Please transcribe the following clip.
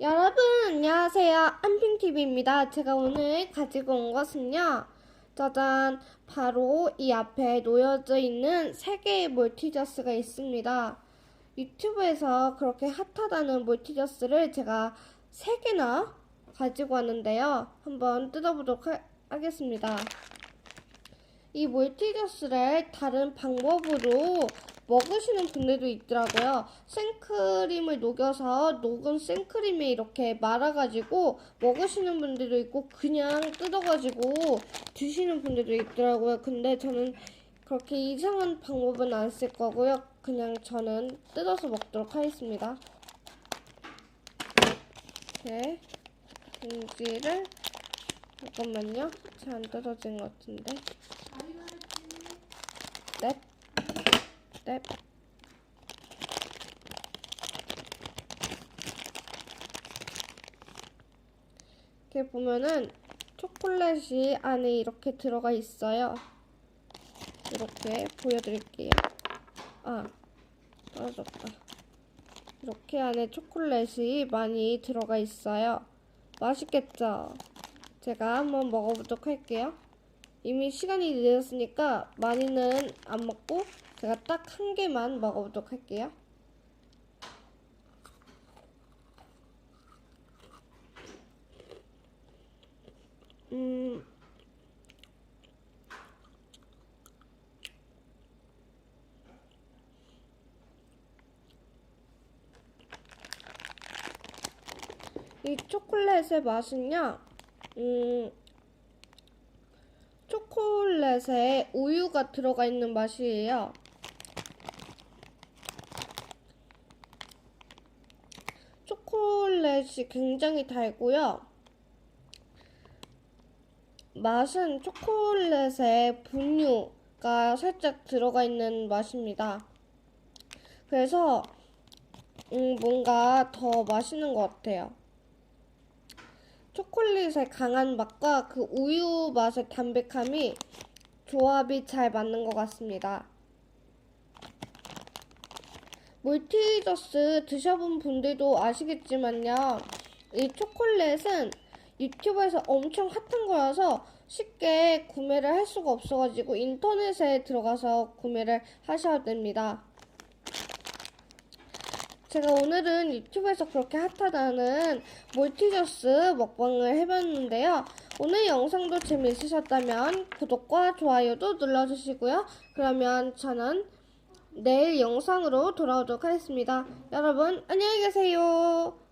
여러분 안녕하세요. 안핑TV입니다. 제가 오늘 가지고 온 것은요. 짜잔. 바로 이 앞에 놓여져 있는 세 개의 몰티저스가 있습니다. 유튜브에서 그렇게 핫하다는 몰티저스를 제가 세 개나 가지고 왔는데요. 한번 뜯어보도록 하, 하겠습니다. 이 몰티저스를 다른 방법으로 먹으시는 분들도 있더라고요. 생크림을 녹여서 녹은 생크림에 이렇게 말아가지고 먹으시는 분들도 있고 그냥 뜯어가지고 드시는 분들도 있더라고요. 근데 저는 그렇게 이상한 방법은 안 쓸 거고요. 그냥 저는 뜯어서 먹도록 하겠습니다. 이렇게 봉지를 잠깐만요. 잘 안 뜯어진 것 같은데. 넵. 넵. 이렇게 보면은 초콜릿이 안에 이렇게 들어가 있어요. 이렇게 보여드릴게요. 아, 떨어졌다. 이렇게 안에 초콜릿이 많이 들어가 있어요. 맛있겠죠? 제가 한번 먹어보도록 할게요. 이미 시간이 늦었으니까 많이는 안 먹고 제가 딱 한 개만 먹어보도록 할게요. 음, 이 초콜릿의 맛은요, 음, 초콜릿에 우유가 들어가 있는 맛이에요. 초콜릿이 굉장히 달고요. 맛은 초콜릿에 분유가 살짝 들어가 있는 맛입니다. 그래서 음, 뭔가 더 맛있는 것 같아요. 초콜릿의 강한 맛과 그 우유 맛의 담백함이 조합이 잘 맞는 것 같습니다. 몰티저스 드셔본 분들도 아시겠지만요. 이 초콜릿은 유튜브에서 엄청 핫한 거라서 쉽게 구매를 할 수가 없어가지고 인터넷에 들어가서 구매를 하셔야 됩니다. 제가 오늘은 유튜브에서 그렇게 핫하다는 몰티저스 먹방을 해봤는데요. 오늘 영상도 재미있으셨다면 구독과 좋아요도 눌러주시고요. 그러면 저는 내일 영상으로 돌아오도록 하겠습니다. 여러분 안녕히 계세요.